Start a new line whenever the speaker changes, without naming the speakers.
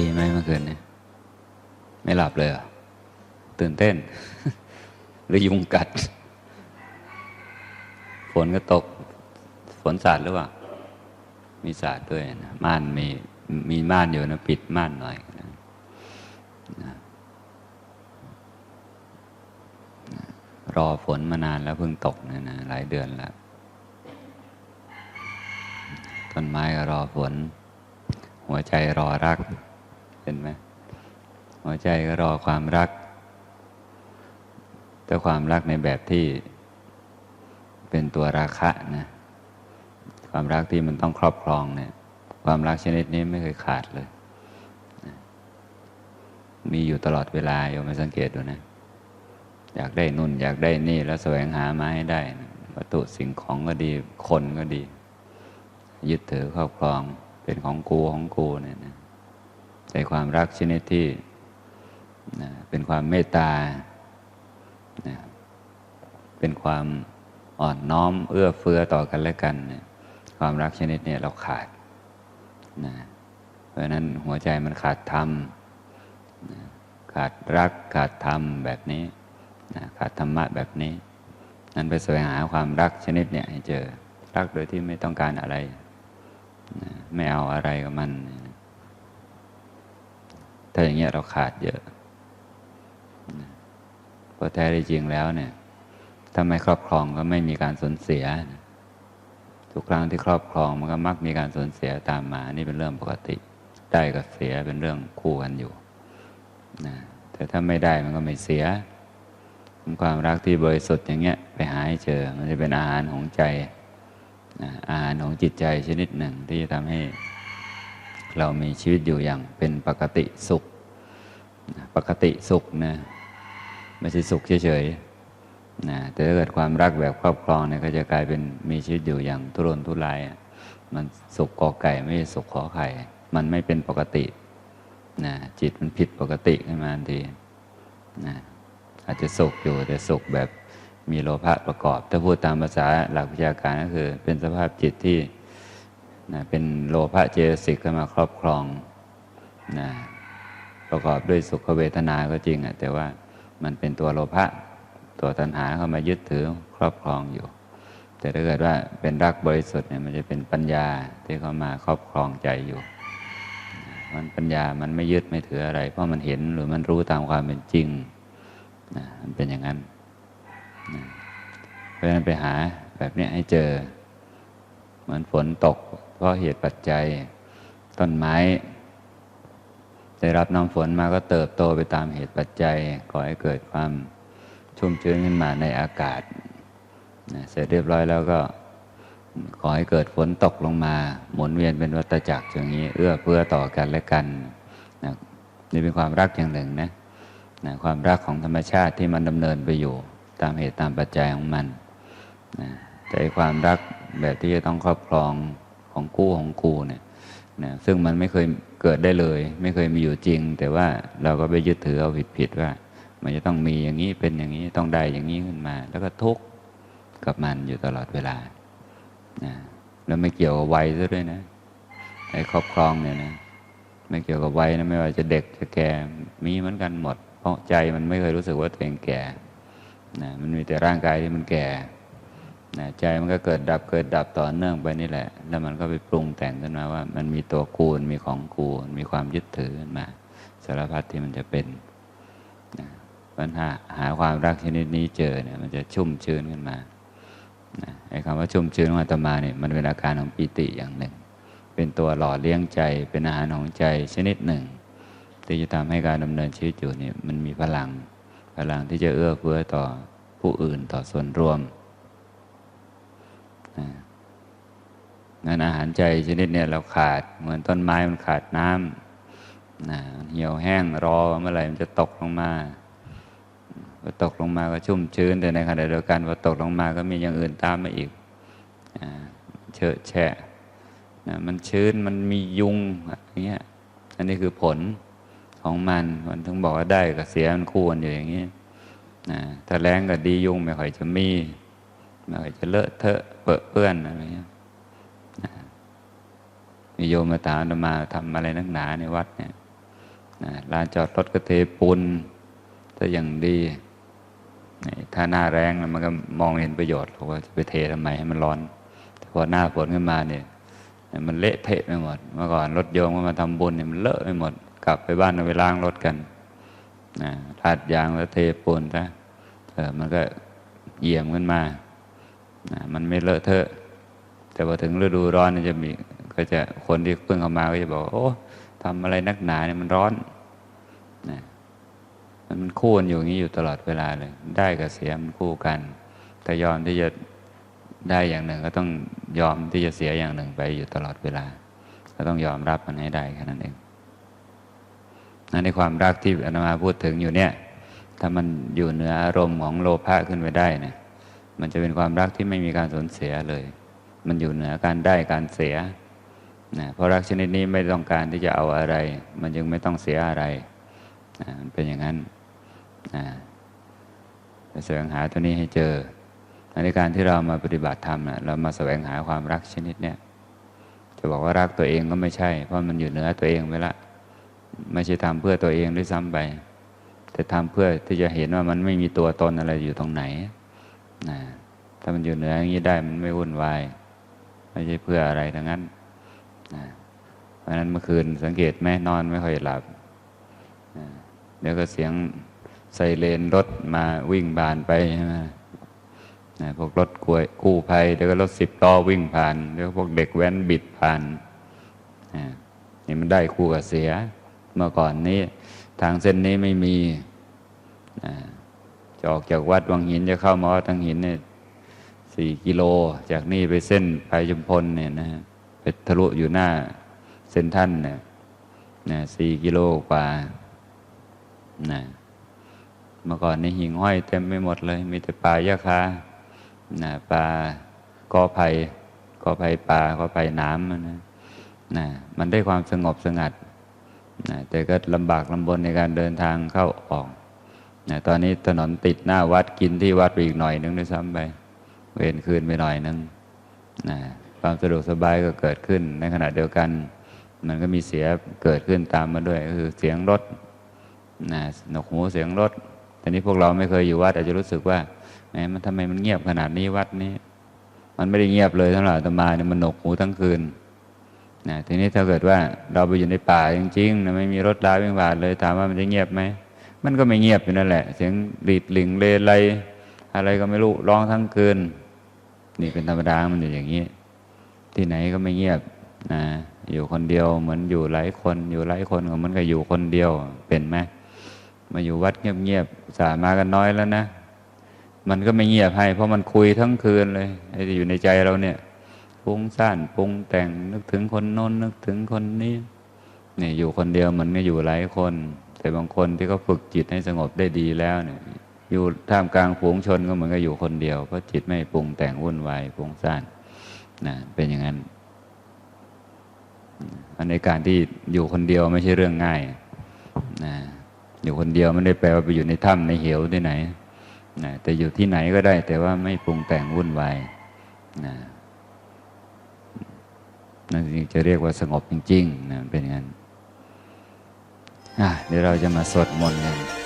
ดีไหมเมื่อคืนเนี่ยไม่หลับเลยเหรอตื่นเต้น หรือยุงกัด ฝนก็ตก ฝนสาดหรือเปล่า มีสาดด้วยนะม่านมีมีม่านอยู่นะปิดม่านหน่อยนะรอฝนมานานแล้วเพิ่งตกนะนะหลายเดือนแล้วต้นไม้ก็รอฝน หัวใจรอรัก ห็นไหมหัวใจก็รอความรัก แต่ความรักในแบบที่เป็นตัวราคะนะความรักที่มันต้องครอบครองเนี่ย ความรักชนิดนี้ไม่เคยขาดเลยนะมีอยู่ตลอดเวลาโยมมาสังเกตดูนะ อยากได้นุ่น อยากได้นี่ แล้วแสวงหามาให้ได้นะวัตถุสิ่งของก็ดี คนก็ดี ยึดถือครอบครองเป็นของกูของกูเนี่ยนะ แต่ความรักชนิดที่เป็นความเมตตา เป็นความอ่อนน้อมเอื้อเฟื้อต่อกันและกัน ความรักชนิดนี้เราขาดนะเพราะนั้นหัวใจมันขาดธรรมขาดรักขาดธรรมแบบนี้นะขาดธรรมะแบบนี้ นั้นไปแสวงหาความรักชนิดเนี่ยให้เจอ รักโดยที่ไม่ต้องการอะไรนะไม่เอาอะไรกับมันนะ ถ้าอย่างเงี้ยเราขาดเยอะเพราะแท้จริงแล้วเนี่ยถ้าไม่ครอบครองก็ไม่มีการสูญเสีย ทุกครั้งที่ครอบครองมันก็มักมีการสูญเสียตามมา นี่เป็นเรื่องปกติ ได้กับเสียเป็นเรื่องคู่กันอยู่นะแต่ถ้าไม่ได้มันก็ไม่เสีย ความรักที่บริสุทธิ์อย่างเงี้ยไปหาให้เจอ มันจะเป็นอาหารของใจ อาหารของจิตใจชนิดหนึ่งที่จะทำให้ เรามีชีวิตอยู่อย่างเป็นปกติสุข ปกติสุขนะไม่ใช่สุขเฉยๆนะแต่ถ้าเกิดความรักแบบครอบครองเนี่ยก็จะกลายเป็นมีชีวิตอยู่อย่างทุรนทุราย มันสุขกอไก่ไม่ใช่สุขขอไข่ มันไม่เป็นปกตินะจิตมันผิดปกติขึ้นมาทันทีนะอาจจะสุขอยู่แต่สุขแบบมีโลภะประกอบ ถ้าพูดตามภาษาหลักวิชาการก็คือ เป็นสภาพจิตที่ นะเป็นโลภะเจตสิกเข้ามาครอบครองนะประกอบด้วยสุขเวทนาก็จริงอะแต่ว่ามันเป็นตัวโลภะตัวตัณหาเข้ามายึดถือครอบครองอยู่ แต่ถ้าเกิดว่าเป็นรักบริสุทธิ์เนี่ยมันจะเป็นปัญญาที่เข้ามาครอบครองใจอยู่มันปัญญามันไม่ยึดไม่ถืออะไร เพราะมันเห็นหรือมันรู้ตามความเป็นจริงนะมันเป็นอย่างนั้นนะเพราะฉะนั้นไปหาแบบนี้ให้เจอ เหมือนฝนตก เพราะเหตุปัจจัย ต้นไม้ ได้รับน้ำฝนมาก็เติบโตไปตามเหตุปัจจัยก่อให้เกิดความชุ่มชื้นขึ้นมาในอากาศนะเสร็จเรียบร้อยแล้วก็ขอให้เกิดฝนตกลงมา หมุนเวียนเป็นวัฏจักรอย่างนี้ เอื้อเฟื้อต่อกันและกันนะนี่เป็นความรักอย่างหนึ่งนะนะความรักของธรรมชาติที่มันดำเนินไปอยู่ ตามเหตุตามปัจจัยของมันนะแต่ความรักแบบที่จะต้องครอบครอง ของกู้ของกูเนี่ยนะซึ่งมันไม่เคยเกิดได้เลย ไม่เคยมีอยู่จริง แต่ว่าเราก็ไปยึดถือเอาผิดๆว่า มันจะต้องมีอย่างนี้เป็นอย่างนี้ต้องได้อย่างนี้ขึ้นมา แล้วก็ทุกข์กับมันอยู่ตลอดเวลานะแล้วไม่เกี่ยวกับวัยซะด้วยนะไอ้ครอบครองเนี่ยนะไม่เกี่ยวกับวัยนะไม่ว่าจะเด็กจะแก่มีเหมือนกันหมด เพราะใจมันไม่เคยรู้สึกว่าตัวเองแก่นะมันมีแต่ร่างกายที่มันแก่ นะใจมันก็เกิดดับเกิดดับต่อเนื่องไปนี่แหละ แล้วมันก็ไปปรุงแต่งขึ้นมาว่า มันมีตัวกูลมีของกูมีความยึดถือขึ้นมาสารพัดที่มันจะเป็นนะปัญหาหาความรักชนิดนี้เจอเนี่ยมันจะชุ่มชื้นขึ้นมานะไอ้คำว่าชุ่มชื้นของอาตมาเนี่ยมันเป็นอาการของปิติอย่างหนึ่ง เป็นตัวหล่อเลี้ยงใจ เป็นอาหารของใจชนิดหนึ่ง ที่จะทำให้การดำเนินชีวิตอยู่เนี่ยมันมีพลัง พลังที่จะเอื้อเฟื้อต่อผู้อื่นต่อส่วนรวม นั่นอาหารใจชนิดเนี่ยเราขาดเหมือนต้นไม้มันขาดน้ำนะเหี่ยวแห้งรอเมื่อไหร่มันจะตกลงมาพอตกลงมาก็ชุ่มชื้นแต่ในขณะเดียวกันพอตกลงมาก็มีอย่างอื่นตามมาอีกเชอะแฉะนะมันชื้นมันมียุงอย่างเงี้ยอันนี้คือผลของมันมันถึงบอกว่าได้กับเสียมันคู่กันอยู่อย่างนี้นะถ้าแรงก็ดียุงไม่ค่อยจะมี ม่ค่อยจะเลอะเทอะเปื้อเปื้อนอะไรเงี้ยมีโยมมาถามมาทำอะไรนักหนาในวัดเนี่ยลานจอดรถก็เทปูนถ้าอย่างดีถ้าหน้าแรงมันก็มองเห็นประโยชน์เราว่าจะไปเททำไมให้มันร้อนแต่พอหน้าฝนขึ้นมาเนี่ยมันเละเทะไปหมด เมื่อก่อนรถโยมก็มาทำบุญเนี่ยมันเลอะไปหมด กลับไปบ้านเอาไปล้างรถกันนะลาดยางแล้วเทปูนซะเออมันก็เยี่ยมขึ้นมา มันไม่เลอะเทอะ แต่พอถึงฤดูร้อนจะมีก็จะคนที่เพิ่งเข้ามาก็จะบอกว่าโอ้ทำอะไรนักหนาเนี่ยมันร้อนนะมันคู่กันอยู่อย่างนี้อยู่ตลอดเวลาเลย ได้กับเสียมันคู่กัน แต่ยอมที่จะได้อย่างหนึ่ง ก็ต้องยอมที่จะเสียอย่างหนึ่งไปอยู่ตลอดเวลา ก็ต้องยอมรับมันให้ได้แค่นั้นเองนั่นในความรักที่อนามาพูดถึงอยู่เนี่ย ถ้ามันอยู่เหนืออารมณ์ของโลภะขึ้นไปได้เนี่ย มันจะเป็นความรักที่ไม่มีการสูญเสียเลย มันอยู่เหนือการได้การเสียนะเพราะรักชนิดนี้ไม่ต้องการที่จะเอาอะไร มันจึงไม่ต้องเสียอะไรนะเป็นอย่างนั้นนะจะแสวงหาตัวนี้ให้เจอในการที่เรามาปฏิบัติธรรมนะเรามาแสวงหาความรักชนิดเนี้ยจะบอกว่ารักตัวเองก็ไม่ใช่ เพราะมันอยู่เหนือตัวเองไปละไม่ใช่ทำเพื่อตัวเองด้วยซ้ำไป แต่ทำเพื่อที่จะเห็นว่ามันไม่มีตัวตนอะไรอยู่ตรงไหน นะถ้ามันอยู่เหนืออย่างนี้ได้มันไม่วุ่นวาย ไม่ใช่เพื่ออะไรทั้งนั้นนะเพราะนั้นเมื่อคืนสังเกตไหมนอนไม่ค่อยหลับนะเดี๋ยวก็เสียงไซเรนรถมาวิ่งบานไปใช่ไหมนะพวกรถกวยกู้ภัยเดี๋ยวก็รถสิบล้อวิ่งผ่านเดี๋ยวพวกเด็กแว้นบิดผ่านนะนี่มันได้คู่กับเสีย เมื่อก่อนนี้ ทางเส้นนี้ไม่มีนะ จะออกจากวัดวังหินจะเข้ามาวัดวังหินเนี่ยสี่กิโล จากนี่ไปเส้นไปจุมพลเนี่ยนะฮะไปทะลุอยู่หน้าเส้นท่านเนี่ยนะสี่กิโลกว่านะเมื่อก่อนนี่หิ่งห้อยเต็มไปหมดเลย มีแต่ปลายะคานะปลากอไผ่กอไผ่ปลากอไผ่น้ำนะนะมันได้ความสงบสงัดนะแต่ก็ลำบากลำบนในการเดินทางเข้าออก นะตอนนี้ถนนติดหน้าวัดกินที่วัดไปอีกหน่อยนึงด้วยซ้ำไป เวนคืนไปหน่อยนึงนะความสะดวกสบายก็เกิดขึ้น ในขณะเดียวกัน มันก็มีเสียเกิดขึ้นตามมาด้วยก็คือเสียงรถนะหนกหูเสียงรถแต่นี้พวกเราไม่เคยอยู่วัดอาจจะรู้สึกว่าแหมมันทำไมมันเงียบขนาดนี้วัดนี้ มันไม่ได้เงียบเลยทั้งหลายตมาเนี่ยมันหนกหูทั้งคืนนะทีนี้ถ้าเกิดว่าเราไปอยู่ในป่าจริงๆนะไม่มีรถราวิ่งผ่านเลยถามว่ามันจะเงียบไหม มันก็ไม่เงียบอยู่นั่นแหละ เสียงดีดหลิงเลไลอะไรก็ไม่รู้ร้องทั้งคืน นี่เป็นธรรมดามันอยู่อย่างนี้ ที่ไหนก็ไม่เงียบนะอยู่คนเดียวเหมือนอยู่หลายคนอยู่หลายคนก็เหมันก็อยู่คนเดียวเป็นไหมมาอยู่วัดเงียบๆสามากันน้อยแล้วนะมันก็ไม่เงียบให้ เพราะมันคุยทั้งคืนเลยไอ้ที่อยู่ในใจเราเนี่ยปุ้งซ่านปรุงแต่งนึกถึงคนโน้นนึกถึงคนนี้นี่อยู่คนเดียวมันก็อยู่หลายคน แต่บางคนที่เขาฝึกจิตให้สงบได้ดีแล้วเนี่ยอยู่ท่ามกลางฝูงชนก็เหมือนกับอยู่คนเดียว เพราะจิตไม่ปรุงแต่งวุ่นวายฟุ้งซ่านนะเป็นอย่างนั้นอันในการที่อยู่คนเดียวไม่ใช่เรื่องง่ายนะอยู่คนเดียวไม่ได้แปลว่าไปอยู่ในถ้ำในเหวที่ไหนนะแต่อยู่ที่ไหนก็ได้ แต่ว่าไม่ปรุงแต่งวุ่นวายนะนั่นจึงจะเรียกว่าสงบจริงๆนะเป็นอย่างนั้น เดี๋ยวเราจะมาสวดมนต์กัน